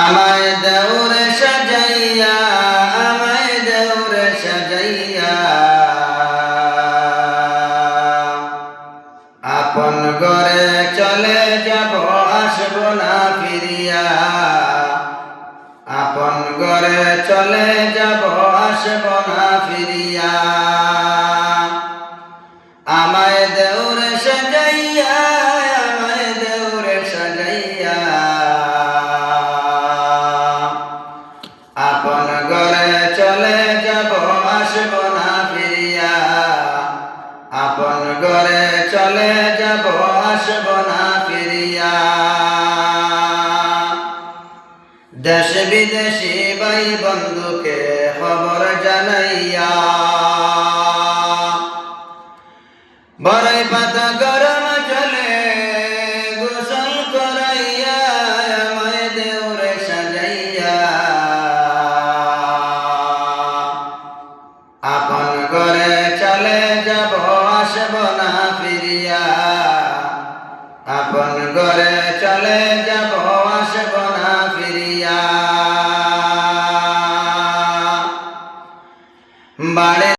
আমায় দেউরে সাজাইয়া, আমায় দেউরে সাজাইয়া। আপন ঘরে চলে যাব, আসব না ফিরিয়া। আপন ঘরে চলে যাব, আসব না আপন চলে যাব, আসব না ফিরিয়া। আপন ঘরে চলে যাব, আসব না ফিরিয়া। দেশ বিদেশি ভাই বন্ধুকে খবর জানাইয়া। পাতা করে চলে যাব আসব না ফিরিয়া। আপন করে চলে যাব আসব না ফিরিয়া। বাড়ে